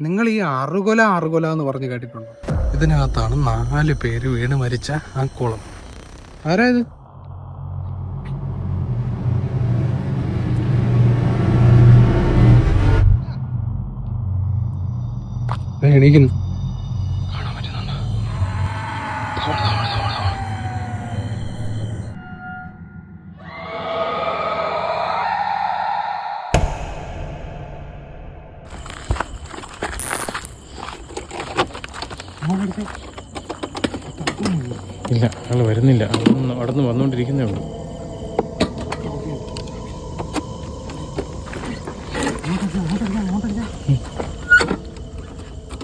നിങ്ങൾ ഈ അറുകൊല അറുകൊല എന്ന് പറഞ്ഞു കേട്ടിട്ടുണ്ടോ? ഇതിനകത്താണ് നാല് പേര് വീണ് മരിച്ച ആ കുളം. ആരായത്? എണീക്കുന്നു. ഇല്ല ആൾ വരുന്നില്ല. അവിടെ നിന്ന് വന്നുകൊണ്ടിരിക്കുന്നേ ഉള്ളൂ.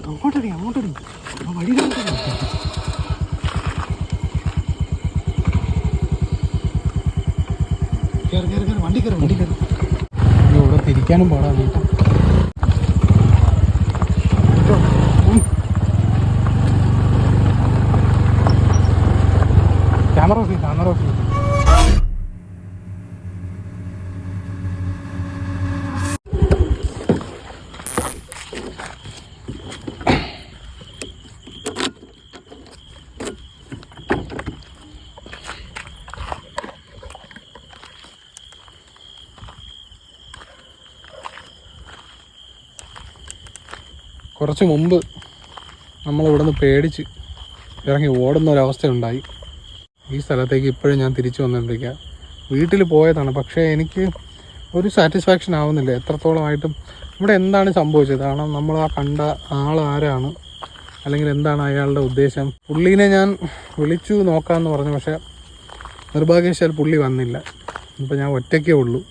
അങ്ങോട്ടടി അങ്ങോട്ടടി വഴി വണ്ടി കയറി വണ്ടി കയറി ഇവിടെ തിരിക്കാനും പാടാ. ക്യാമറ ഓഫ് ക്യാമറ ഓഫ് കുറച്ച് മുമ്പ് നമ്മൾ നിന്ന് പേടിച്ച് ഇറങ്ങി ഓടുന്ന ഒരവസ്ഥയുണ്ടായി ഈ സ്ഥലത്തേക്ക് ഇപ്പോഴും ഞാൻ തിരിച്ചു വന്നുകൊണ്ടിരിക്കുക വീട്ടിൽ പോയതാണ് പക്ഷേ എനിക്ക് ഒരു സാറ്റിസ്ഫാക്ഷൻ ആവുന്നില്ല. എത്രത്തോളമായിട്ടും ഇവിടെ എന്താണ് സംഭവിച്ചത്? കാരണം നമ്മൾ ആ കണ്ട ആൾ ആരാണ്? അല്ലെങ്കിൽ എന്താണ് അയാളുടെ ഉദ്ദേശം? പുള്ളീനെ ഞാൻ വിളിച്ചു നോക്കാമെന്ന് പറഞ്ഞു പക്ഷേ നിർഭാഗ്യവശാൽ പുള്ളി വന്നില്ല. ഇപ്പോൾ ഞാൻ ഒറ്റയ്ക്കേ ഉള്ളൂ.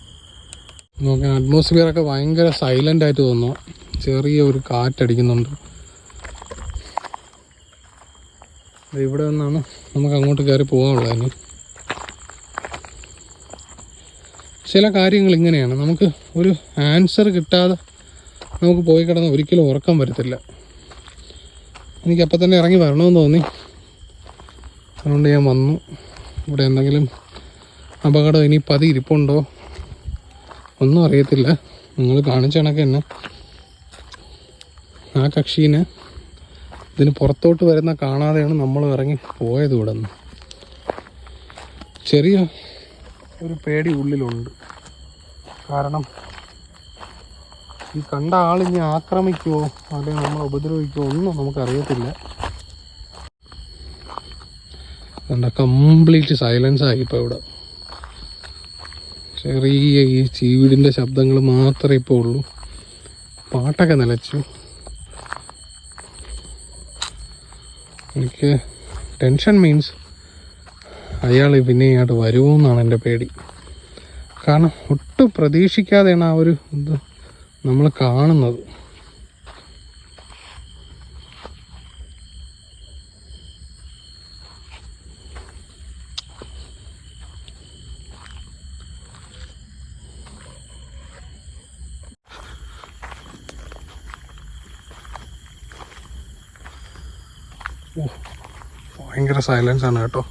നോക്കാൻ അറ്റ്മോസ്ഫിയറൊക്കെ ഭയങ്കര സൈലന്റ് ആയിട്ട് തോന്നുന്നു. ചെറിയ ഒരു കാറ്റടിക്കുന്നുണ്ട്. ഇവിടെ നിന്നാണ് നമുക്ക് അങ്ങോട്ട് കയറി പോകാനുള്ളത് ചില കാര്യങ്ങൾ ഇങ്ങനെയാണ്. നമുക്ക് ഒരു ആൻസർ കിട്ടാതെ നമുക്ക് പോയി കിടന്ന് ഒരിക്കലും ഉറക്കം വരത്തില്ല. എനിക്ക് അപ്പം തന്നെ ഇറങ്ങി വരണമെന്ന് തോന്നി. അതുകൊണ്ട് ഞാൻ വന്നു. ഇവിടെ എന്തെങ്കിലും അപകടം ഇനി പതി ഇരിപ്പുണ്ടോ? ഒന്നും അറിയത്തില്ല. നിങ്ങൾ കാണിച്ച കണക്ക് തന്നെ ആ കക്ഷീനെ ഇതിന് പുറത്തോട്ട് വരുന്ന കാണാതെയാണ് നമ്മൾ ഇറങ്ങി പോയത് ഇവിടെ നിന്ന്. ചെറിയ ഒരു പേടി ഉള്ളിലുണ്ട്. കാരണം ഈ കണ്ട ആളിനി ആക്രമിക്കുമോ അല്ലെങ്കിൽ നമ്മൾ ഉപദ്രവിക്കുമോ ഒന്നും നമുക്കറിയത്തില്ല. കണ്ട കംപ്ലീറ്റ് സൈലൻസ് ആയി ഇപ്പോൾ ഇവിടെ. ചെറിയ ഈ ചീവിടിന്റെ ശബ്ദങ്ങൾ മാത്രമേ ഇപ്പോൾ ഉള്ളൂ. പാട്ടൊക്കെ നിലച്ചു. എനിക്ക് ടെൻഷൻ മീൻസ് അയാൾ പിന്നെ ഇങ്ങോട്ട് വരുമോ എന്നാണ് എന്റെ പേടി. കാരണം ഒട്ടും പ്രതീക്ഷിക്കാതെയാണ് ആ ഒരു ഇത് നമ്മൾ കാണുന്നത്. ഭയങ്കര സൈലൻസ് ആണ് കേട്ടോ.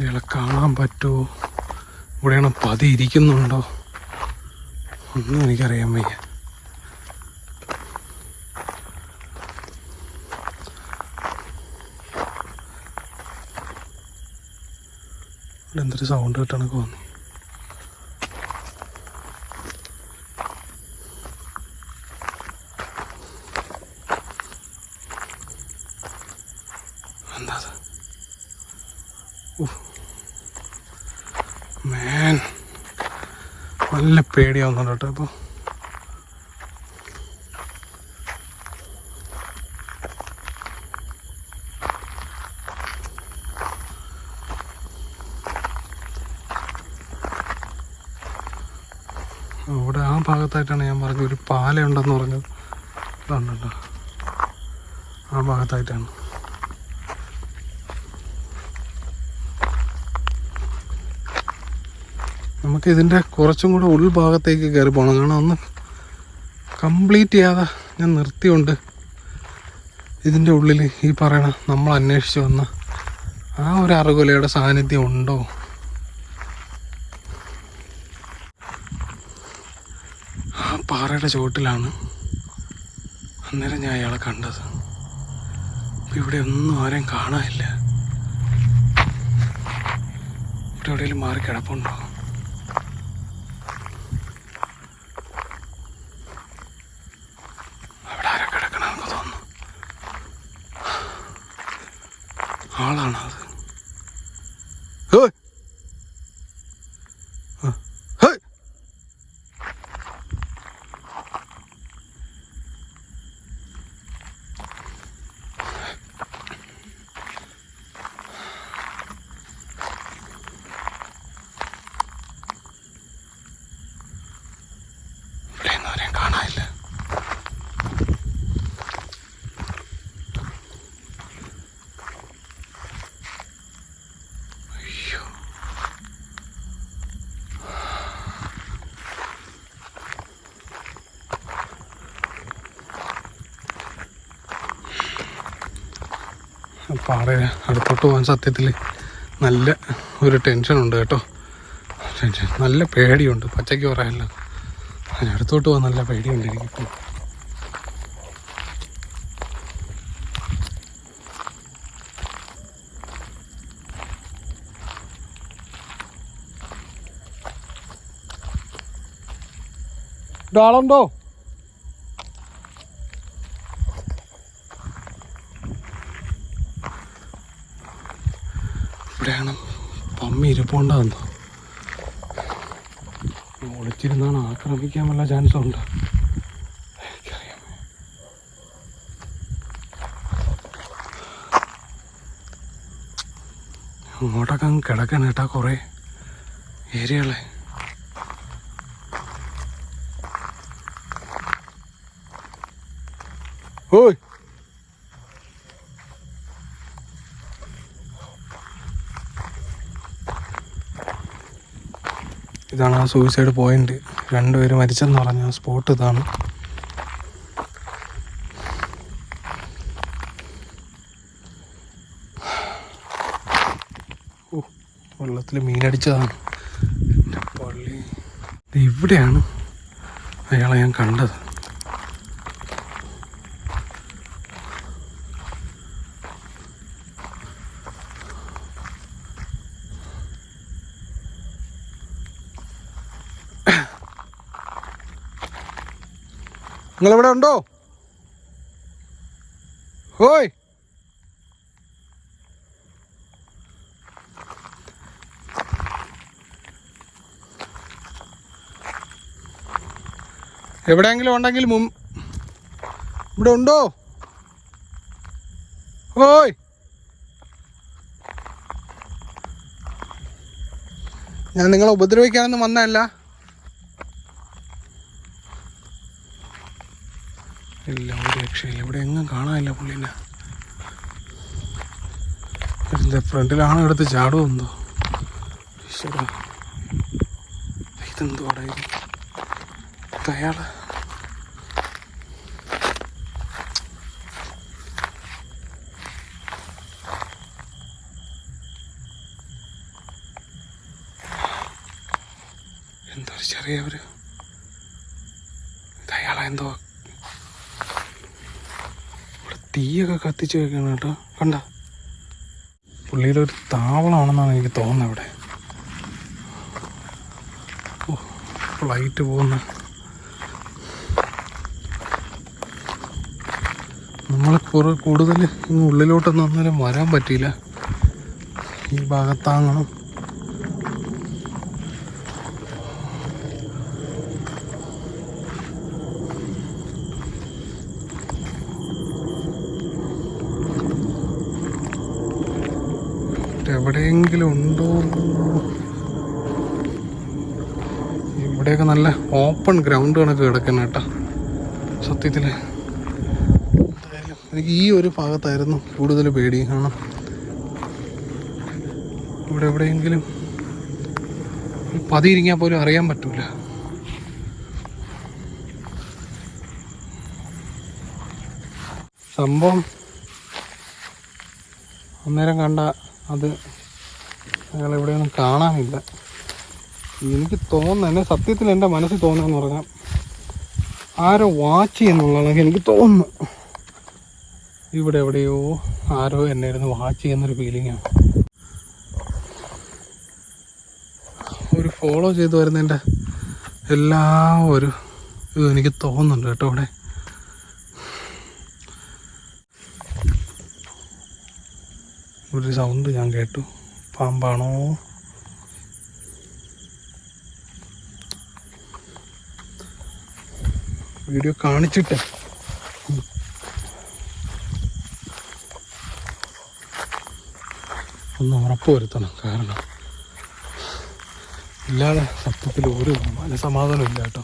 ഇയാളെ കാണാൻ പറ്റുമോ? ഇവിടെയാണ് പതി ഇരിക്കുന്നുണ്ടോ? ഒന്നും എനിക്കറിയാൻ വയ്യ. ഇവിടെ എന്തൊരു സൗണ്ട് കിട്ടണ തോന്നി. Man. നല്ല പേടിയാവുന്നുണ്ട് കേട്ടോ ഇപ്പോൾ അവിടെ ആ ഭാഗത്തായിട്ടാണ് ഞാൻ പറഞ്ഞത്. ഒരു പാലയുണ്ടെന്ന് പറഞ്ഞത്. ഇതുണ്ടോ ആ ഭാഗത്തായിട്ടാണ്. നമുക്ക് ഇതിന്റെ കുറച്ചും കൂടെ ഉൾഭാഗത്തേക്ക് കയറി പോകണം കാരണം ഒന്ന് കംപ്ലീറ്റ് ചെയ്യാതെ ഞാൻ നിർത്തിയുണ്ട് ഇതിന്റെ ഉള്ളിൽ ഈ പറയണ നമ്മൾ അന്വേഷിച്ച് വന്ന ആ ഒരു അറുകൊലയുടെ സാന്നിധ്യം ഉണ്ടോ ആ പാറയുടെ ചുവട്ടിലാണ് അന്നേരം ഞാൻ അയാളെ കണ്ടത്. അപ്പം ഇവിടെ ഒന്നും ആരെയും കാണാനില്ല. ഇവിടെ എവിടെയെങ്കിലും മാറി കിടപ്പുണ്ടോ? അവിടെ ആരെ കിടക്കണമെന്ന് തോന്നുന്നു. ആളാണ് അത് ഹേയ്. ആ. ഹേയ്. ഇവിടെയൊന്നും ആരെയും കാണാനില്ല അയ്യോ പാറയുടെ അടുത്തോട്ട് പോകാൻ സത്യത്തിൽ നല്ല ഒരു ടെൻഷനുണ്ട് കേട്ടോ. ടെൻഷൻ നല്ല പേടിയുണ്ട്. പച്ചയ്ക്ക് പറയാനല്ല. അതിനടുത്തോട്ട് പോകാൻ നല്ല പേടിയുണ്ട് എനിക്കിപ്പോൾ ഇവിടെ ആളുണ്ടോ ഇവിടെയാണ് ഇരിപ്പുണ്ടെന്നോ ഒളിച്ചിരുന്നാണ് ആക്രമിക്കാൻ വല്ല ചാൻസും ഉണ്ടോ? അങ്ങോട്ടൊക്കെ അങ്ങ് കിടക്കണം കേട്ടാ കുറേ ഏരിയകളെ. ഓയ്! ഇതാണ് ആ സൂയിസൈഡ് പോയിന്റ് രണ്ടുപേര് മരിച്ചെന്ന് പറഞ്ഞ സ്പോട്ട് ഇതാണ്. വെള്ളത്തിൽ മീനടിച്ചതാണ്. പള്ളി. ഇവിടെയാണ് അയാളെ ഞാൻ കണ്ടത്. നിങ്ങളിവിടെ ഉണ്ടോ? ഹോയ്. എവിടെയെങ്കിലും ഉണ്ടെങ്കിൽ മും ഇവിടെ ഉണ്ടോ? ഹോയ്. ഞാൻ നിങ്ങളെ ഉപദ്രവിക്കാനൊന്നും വന്നതല്ല. ഇല്ല ഒരു രക്ഷയില്ല. ഇവിടെ എങ്ങും കാണാനില്ല പുള്ളിനെ. ഇതിന്റെ ഫ്രണ്ടിലാണ് എടുത്ത് ചാടുമെന്തോ ഈശ്വരാ. ഇതെന്തുവാടാ ഇത്? ഇത് അയാൾ എന്തൊരു ചെറിയ ഒരു ഇത് അയാളെ എന്തോ ഇവിടെ തീയൊക്കെ കത്തിച്ച് വെക്കണം കേട്ടോ. കണ്ട? പുള്ളിയുടെ ഒരു താവളമാണെന്നാണ് എനിക്ക് തോന്നുന്നത് അവിടെ ഓ ഫ്ലൈറ്റ് പോകുന്ന. നമ്മൾ കുറെ കൂടുതൽ ഇന്ന് ഉള്ളിലോട്ടൊന്നും അന്നേരം വരാൻ പറ്റിയില്ല. ഈ ഭാഗത്താങ്ങണം. എവിടെയെങ്കിലും ഉണ്ടോ? ഇവിടെയൊക്കെ നല്ല ഓപ്പൺ ഗ്രൗണ്ട് കണക്ക് കിടക്കുന്ന കേട്ടോ. സത്യത്തിൽ എനിക്ക് ഈ ഒരു ഭാഗത്തായിരുന്നു കൂടുതൽ പേടി. കാരണം ഇവിടെ എവിടെയെങ്കിലും പതിയിരിക്കാൻ പോലും അറിയാൻ പറ്റൂല. സംഭവം അന്നേരം കണ്ട അത് അയാൾ ഇവിടെയൊന്നും കാണാനില്ല. എനിക്ക് തോന്നുന്നു സത്യത്തിൽ എന്റെ മനസ്സിൽ തോന്നുന്നതെന്ന് പറഞ്ഞാൽ ആരോ വാച്ച് ചെയ്യുന്നുള്ളതൊക്കെ എനിക്ക് തോന്നുന്നു. ഇവിടെ എവിടെയോ ആരോ എന്നെ ഇരുന്ന് വാച്ച് ചെയ്യുന്നൊരു ഫീലിങ്ങാണ് ഒരു ഫോളോ ചെയ്ത് വരുന്നതിന്റെ എല്ലാ ഒരു എനിക്ക് തോന്നുന്നുണ്ട് കേട്ടോ ഇവിടെ. ഒരു സൗണ്ട് ഞാൻ കേട്ടു. പാമ്പാണോ? വീഡിയോ കാണിച്ചിട്ട്. ഒന്ന് ഉറപ്പ് വരുത്തണം കാരണം ഇല്ലാതെ സത്യത്തിൽ ഒരു മനസമാധാനം ഇല്ല കേട്ടോ.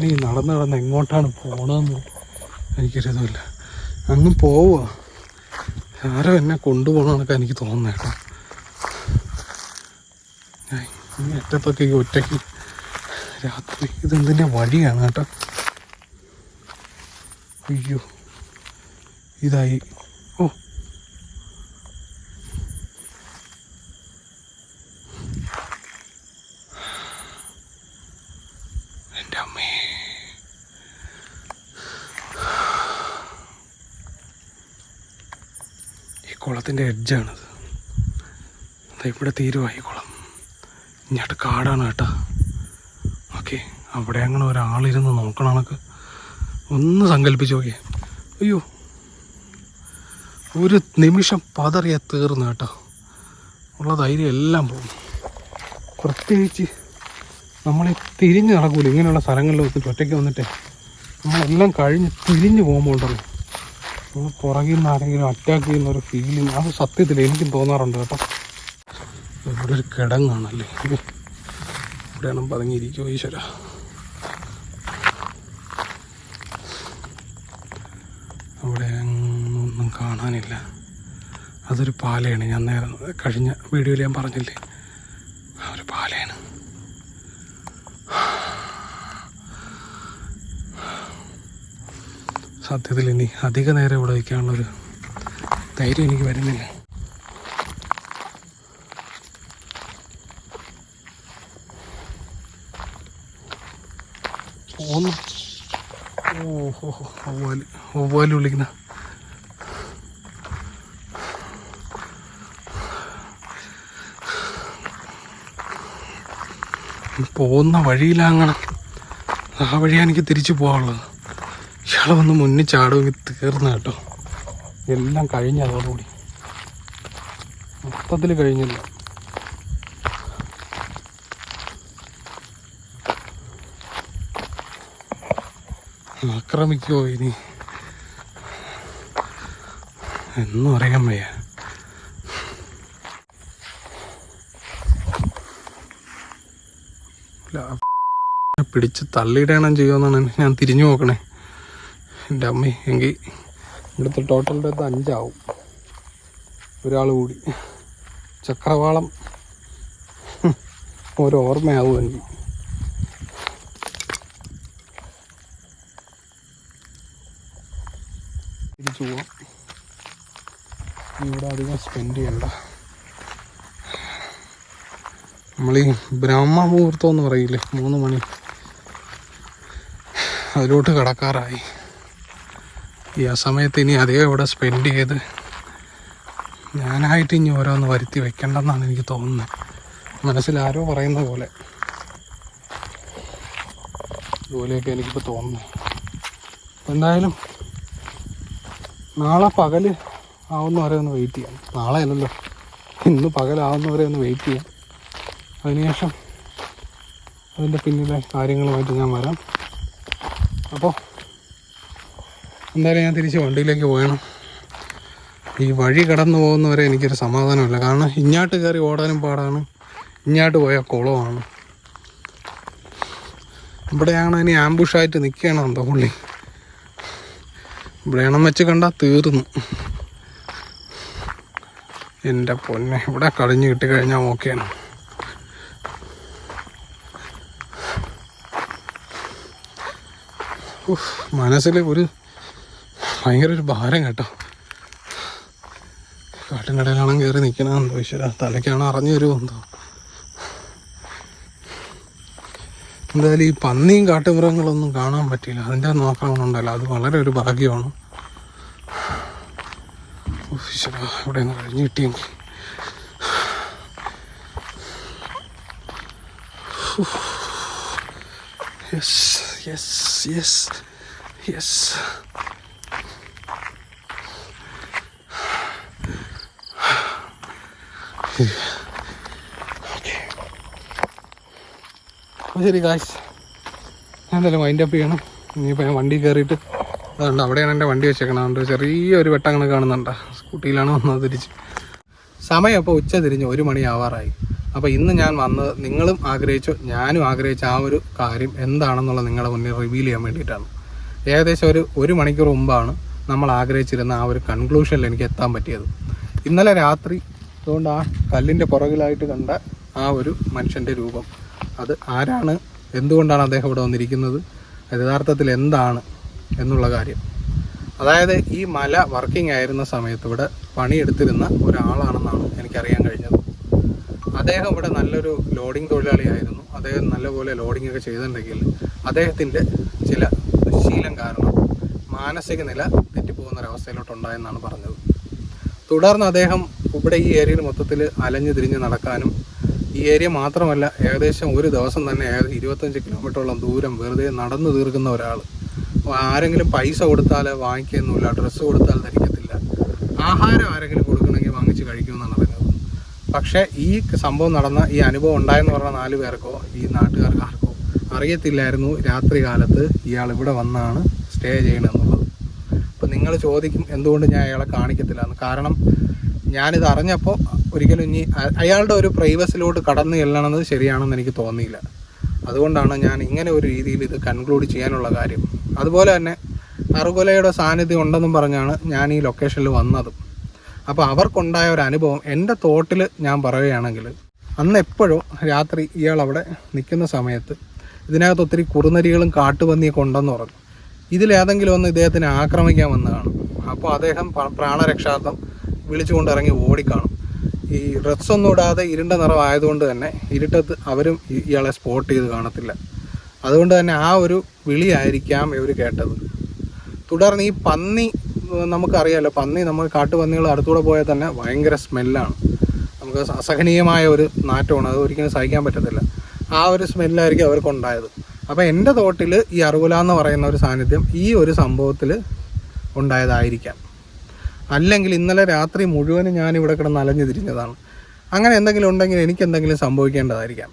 ഞാനീ നടന്ന് നടന്ന് എങ്ങോട്ടാണ് പോകണമെന്ന് എനിക്കൊരിതുമില്ല അങ്ങ് പോവുക ആരോ എന്നെ കൊണ്ടുപോകണം എന്നൊക്കെ എനിക്ക് ഈ അറ്റത്തൊക്കെ ഈ ഒറ്റയ്ക്ക് രാത്രി ഇതെന്തിന്റെ വഴിയാണ് കേട്ടോ? അയ്യോ ഇതായി ഓ എന്റെ അമ്മേ ഈ കുളത്തിന്റെ എഡ്ജാണത്. ഇവിടെ തീരുവായി കുളം ഇങ്ങോട്ട് കാടാണ് കേട്ടോ. ഓക്കെ അവിടെ അങ്ങനെ ഒരാളിരുന്ന് നോക്കണം കണക്ക് ഒന്ന് സങ്കല്പിച്ച് നോക്കിയേ. അയ്യോ ഒരു നിമിഷം പതറിയ തീർന്നു കേട്ടോ. ഉള്ള ധൈര്യം എല്ലാം പോകും. പ്രത്യേകിച്ച് നമ്മളെ തിരിഞ്ഞ് നടക്കൂല. ഇങ്ങനെയുള്ള സ്ഥലങ്ങളിൽ വെച്ചിട്ട് ഒറ്റയ്ക്ക് വന്നിട്ട് നമ്മളെല്ലാം കഴിഞ്ഞ് തിരിഞ്ഞ് പോകുമ്പോൾ ഉണ്ടല്ലോ. പുറകിൽ നിന്ന് ആരെങ്കിലും അറ്റാക്ക് ചെയ്യുന്ന ഒരു ഫീലിംഗ് അത് സത്യത്തിൽ എനിക്കും തോന്നാറുണ്ട് കേട്ടോ. ഇവിടെ ഒരു കിടങ്ങാണല്ലേ? ഇവിടെയാണ് പതുങ്ങിയിരിക്കുമോ ഈശ്വര. അവിടെ ഒന്നും കാണാനില്ല. അതൊരു പാലയാണ്. ഞാൻ നേരെ കഴിഞ്ഞ വീഡിയോയിൽ ഞാൻ പറഞ്ഞില്ലേ ആ ഒരു പാലയാണ് സത്യത്തിൽ ഇനി അധിക നേരം ഇവിടെ വയ്ക്കാനുള്ളൊരു ധൈര്യം എനിക്ക് വരുന്നില്ല. ഒന്ന്. ഓഹോ വിളിക്കുന്ന. പോകുന്ന വഴിയിലങ്ങനെ ആ വഴിയാണ് എനിക്ക് തിരിച്ചു പോകാനുള്ളത് ഇയാളെ വന്ന് മുന്നിൽ ചാടുമെങ്കിൽ തീർന്ന കേട്ടോ. എല്ലാം കഴിഞ്ഞ അതോടുകൂടി. മൊത്തത്തിൽ കഴിഞ്ഞില്ല. ആക്രമിക്കോ ഇനി? എന്നും അറിയാൻ വയ്യ. പിടിച്ച് തള്ളിയിടണം ചെയ്യുമെന്നാണ് ഞാൻ തിരിഞ്ഞു നോക്കണേ. എന്റെ അമ്മ എങ്കിൽ ഇവിടുത്തെ ടോട്ടൽ ഡെത്ത് അഞ്ചാവും. ഒരാൾ കൂടി. ചക്രവാളം ഓരോർമ്മയാവും എനിക്ക്. തിരിച്ചു പോവാം. ഇവിടെ അധികം സ്പെൻഡ് ചെയ്യണ്ട. നമ്മളീ ബ്രഹ്മ മുഹൂർത്തം എന്ന് പറയില്ലേ മൂന്ന് മണി. അതിലോട്ട് കടക്കാറായി. ഈ ആ സമയത്ത് ഇനി അതേ ഇവിടെ സ്പെൻഡ് ചെയ്ത് ഞാനായിട്ട് ഇനി ഓരോന്ന് വരുത്തി വെക്കണ്ടെന്നാണ് എനിക്ക് തോന്നുന്നത്. മനസ്സിലാരോ പറയുന്ന പോലെ. ഇതുപോലെയൊക്കെ എനിക്കിപ്പോൾ തോന്നുന്നു. എന്തായാലും നാളെ പകൽ ആവുന്ന വരെ ഒന്ന് വെയിറ്റ് ചെയ്യാം. നാളെ അല്ലല്ലോ. ഇന്ന് പകലാവുന്നവരെ ഒന്ന് വെയിറ്റ് ചെയ്യാം. അതിനുശേഷം അതിന്റെ പിന്നിലെ കാര്യങ്ങളുമായിട്ട് ഞാൻ വരാം. അപ്പോൾ എന്തായാലും ഞാൻ തിരിച്ച് വണ്ടിയിലേക്ക് പോകണം ഈ വഴി കടന്നു പോകുന്നവരെ എനിക്കൊരു സമാധാനമില്ല. കാരണം ഇങ്ങോട്ട് കയറി ഓടാനും പാടാണ്. ഇങ്ങോട്ട് പോയാൽ കുളമാണ്. ഇവിടെയാണ് ഇനി ആംബുഷായിട്ട് നിൽക്കുകയാണ് എന്തോ പുള്ളി ഇവിടെ ഇവിടെയാണെന്ന് വെച്ച് കണ്ടാൽ തീർന്നു. എന്റെ പൊന്നെ ഇവിടെ കളിഞ്ഞ് കിട്ടിക്കഴിഞ്ഞാൽ ഓക്കെയാണ്. മനസ്സിൽ ഒരു ഭയങ്കര ഒരു ഭാരം കേട്ടോ. കാട്ടിനിടയിലാണ് കയറി നിൽക്കണമെന്തോ ഈശ്വര തലയ്ക്കാണ് അറിഞ്ഞു വരുമോ എന്തോ. എന്തായാലും ഈ പന്നിയും കാട്ടുമൃഗങ്ങളൊന്നും കാണാൻ പറ്റിയില്ല. അതിന്റെ നോക്കണമെന്നുണ്ടല്ലോ അത് വളരെ ഒരു ഭാഗ്യമാണ്. ഈശ്വരാ ഇവിടെ നിന്ന് കഴിഞ്ഞ് കിട്ടിയെങ്കിൽ. യെസ് യെസ് യെസ് യെസ് അപ്പോൾ ശരി കാശ് ഞാൻ എന്തായാലും വൈൻഡ് അപ്പ് ചെയ്യണം. ഇനിയിപ്പോൾ ഞാൻ വണ്ടി കയറിയിട്ട് അതുകൊണ്ട് അവിടെയാണ് എന്റെ വണ്ടി വെച്ചേക്കണം അതുകൊണ്ട് ചെറിയൊരു വെട്ടം അങ്ങനെ കാണുന്നുണ്ട്. സ്കൂട്ടിയിലാണ് വന്നത് തിരിച്ച്. സമയം അപ്പോൾ ഉച്ച തിരിഞ്ഞ് ഒരു മണി ആവാറായി. അപ്പോൾ ഇന്ന് ഞാൻ വന്നത് നിങ്ങളും ആഗ്രഹിച്ചു ഞാനും ആഗ്രഹിച്ച ആ ഒരു കാര്യം എന്താണെന്നുള്ളത് നിങ്ങളുടെ മുന്നിൽ റിവീൽ ചെയ്യാൻ വേണ്ടിയിട്ടാണ്. ഏകദേശം ഒരു ഒരു മണിക്കൂർ മുമ്പാണ് നമ്മൾ ആഗ്രഹിച്ചിരുന്ന ആ ഒരു കൺക്ലൂഷനിൽ എനിക്ക് എത്താൻ പറ്റിയത്. ഇന്നലെ രാത്രി അതുകൊണ്ട് ആ കല്ലിന്റെ പുറകിലായിട്ട് കണ്ട ആ ഒരു മനുഷ്യന്റെ രൂപം. അത് ആരാണ്? എന്തുകൊണ്ടാണ് അദ്ദേഹം ഇവിടെ വന്നിരിക്കുന്നത്? യഥാർത്ഥത്തിൽ എന്താണ് എന്നുള്ള കാര്യം. അതായത് ഈ മല വർക്കിംഗ് ആയിരുന്ന സമയത്ത് ഇവിടെ പണിയെടുത്തിരുന്ന ഒരാളാണെന്നാണ് എനിക്കറിയാൻ കഴിഞ്ഞത്. അദ്ദേഹം ഇവിടെ നല്ലൊരു ലോഡിംഗ് തൊഴിലാളിയായിരുന്നു. അദ്ദേഹം നല്ലപോലെ ലോഡിംഗ് ഒക്കെ ചെയ്തിട്ടുണ്ടെങ്കിൽ അദ്ദേഹത്തിന്റെ ചില ശീലം കാരണം മാനസിക നില തെറ്റിപ്പോകുന്ന ഒരവസ്ഥയിലോട്ടുണ്ടായെന്നാണ് പറഞ്ഞത്. തുടർന്ന് അദ്ദേഹം ഇവിടെ ഈ ഏരിയയിൽ മൊത്തത്തിൽ അലഞ്ഞു തിരിഞ്ഞ് നടക്കാനും ഈ ഏരിയ മാത്രമല്ല ഏകദേശം ഒരു ദിവസം തന്നെ ഇരുപത്തഞ്ച് കിലോമീറ്ററോളം ദൂരം വെറുതെ നടന്നു തീർക്കുന്ന ഒരാൾ ആരെങ്കിലും പൈസ കൊടുത്താൽ വാങ്ങിക്കുന്നില്ല ഡ്രസ്സ് കൊടുത്താൽ ധരിക്കത്തില്ല. ആഹാരം ആരെങ്കിലും കൊടുക്കണമെങ്കിൽ വാങ്ങിച്ച് കഴിക്കുമെന്നാണ് പറയുന്നത്. പക്ഷേ ഈ സംഭവം നടന്ന ഈ അനുഭവം ഉണ്ടായെന്ന് പറഞ്ഞ നാല് പേർക്കോ ഈ നാട്ടുകാർക്ക് ആർക്കോ അറിയത്തില്ലായിരുന്നു രാത്രി കാലത്ത് ഇയാൾ ഇവിടെ വന്നാണ് സ്റ്റേ ചെയ്യണമെന്നുള്ളത് അപ്പം നിങ്ങൾ ചോദിക്കും എന്തുകൊണ്ട് ഞാൻ അയാളെ കാണിക്കത്തില്ല കാരണം ഞാനിത് അറിഞ്ഞപ്പോൾ ഒരിക്കലും ഇനി അയാളുടെ ഒരു പ്രൈവസിലോട്ട് കടന്നു ചെല്ലണമെന്നത് ശരിയാണെന്ന് എനിക്ക് തോന്നിയില്ല. അതുകൊണ്ടാണ് ഞാൻ ഇങ്ങനെ ഒരു രീതിയിൽ ഇത് കൺക്ലൂഡ് ചെയ്യാനുള്ള കാര്യം. അതുപോലെ തന്നെ അറുകൊലയുടെ സാന്നിധ്യം ഉണ്ടെന്നും പറഞ്ഞാണ് ഞാൻ ഈ ലൊക്കേഷനിൽ വന്നതും. അപ്പോൾ അവർക്കുണ്ടായ ഒരു അനുഭവം എന്റെ തോട്ടിൽ ഞാൻ പറയുകയാണെങ്കിൽ അന്ന് എപ്പോഴും രാത്രി ഇയാൾ അവിടെ നിൽക്കുന്ന സമയത്ത് ഇതിനകത്ത് ഒത്തിരി കുറുനരികളും കാട്ടുപന്നിയൊക്കെ ഉണ്ടെന്ന് പറഞ്ഞു. ഇതിലേതെങ്കിലും ഒന്ന് ഇദ്ദേഹത്തിനെ ആക്രമിക്കാൻ വന്നതാണ്. അപ്പോൾ അദ്ദേഹം പ്രാണരക്ഷാർത്ഥം വിളിച്ചുകൊണ്ട് ഇറങ്ങി ഓടിക്കാണും. ഈ ഡ്രസ്സൊന്നും ഇടാതെ ഇരുണ്ട നിറം ആയതുകൊണ്ട് തന്നെ ഇരുട്ടത്ത് അവരും ഇയാളെ സ്പോട്ട് ചെയ്ത് കാണത്തില്ല. അതുകൊണ്ട് തന്നെ ആ ഒരു വിളിയായിരിക്കാം ഇവർ കേട്ടത്. തുടർന്ന് ഈ പന്നി നമുക്കറിയാമല്ലോ പന്നി നമ്മൾ കാട്ടുപന്നികൾ അടുത്തൂടെ പോയാൽ തന്നെ ഭയങ്കര സ്മെല്ലാണ്. നമുക്ക് അസഹനീയമായ ഒരു നാറ്റമാണ്. അത് ഒരിക്കലും സഹിക്കാൻ പറ്റത്തില്ല. ആ ഒരു സ്മെല്ലായിരിക്കും അവർക്കുണ്ടായത്. അപ്പോൾ എന്റെ തോട്ടിൽ ഈ അറുകുല എന്ന് പറയുന്ന ഒരു സാന്നിധ്യം ഈ ഒരു സംഭവത്തിൽ ഉണ്ടായതായിരിക്കാം. അല്ലെങ്കിൽ ഇന്നലെ രാത്രി മുഴുവനും ഞാൻ ഇവിടെ കിടന്ന് അലഞ്ഞു തിരിഞ്ഞതാണ് അങ്ങനെ എന്തെങ്കിലും ഉണ്ടെങ്കിൽ എനിക്ക് എന്തെങ്കിലും സംഭവിക്കേണ്ടതായിരിക്കാം.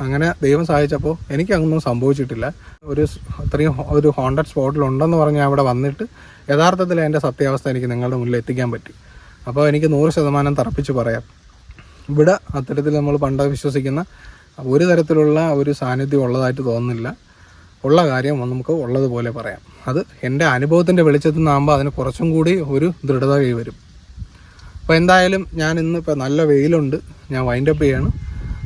അങ്ങനെ ദൈവം സഹായിച്ചപ്പോൾ എനിക്കതൊന്നും സംഭവിച്ചിട്ടില്ല. ഒരു അത്രയും ഒരു ഹോണ്ടഡ് സ്പോട്ടിലുണ്ടെന്ന് പറഞ്ഞ് ഞാൻ അവിടെ വന്നിട്ട് യഥാർത്ഥത്തിൽ എന്റെ സത്യാവസ്ഥ എനിക്ക് നിങ്ങളുടെ മുന്നിൽ എത്തിക്കാൻ പറ്റി. അപ്പോൾ എനിക്ക് നൂറ് ശതമാനം തറപ്പിച്ച് പറയാം. ഇവിടെ അത്തരത്തിൽ നമ്മൾ പണ്ട് വിശ്വസിക്കുന്ന ഒരു തരത്തിലുള്ള ഒരു സാന്നിധ്യം ഉള്ളതായിട്ട് തോന്നുന്നില്ല. ഉള്ള കാര്യം നമുക്ക് ഉള്ളതുപോലെ പറയാം. അത് എന്റെ അനുഭവത്തിന്റെ വെളിച്ചത്തിൽ നിന്നാകുമ്പോൾ അതിന് കുറച്ചും കൂടി ഒരു ദൃഢത കൈ വരും അപ്പോൾ എന്തായാലും ഞാൻ ഇന്ന് ഇപ്പോൾ നല്ല വെയിലുണ്ട്. ഞാൻ വൈൻഡപ്പ് ചെയ്യാണ്.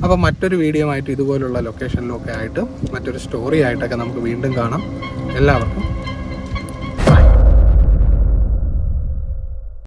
അപ്പോൾ മറ്റൊരു വീഡിയോ ആയിട്ട് ഇതുപോലുള്ള ലൊക്കേഷനിലൊക്കെ ആയിട്ട് മറ്റൊരു സ്റ്റോറി ആയിട്ടൊക്കെ നമുക്ക് വീണ്ടും കാണാം. എല്ലാവർക്കും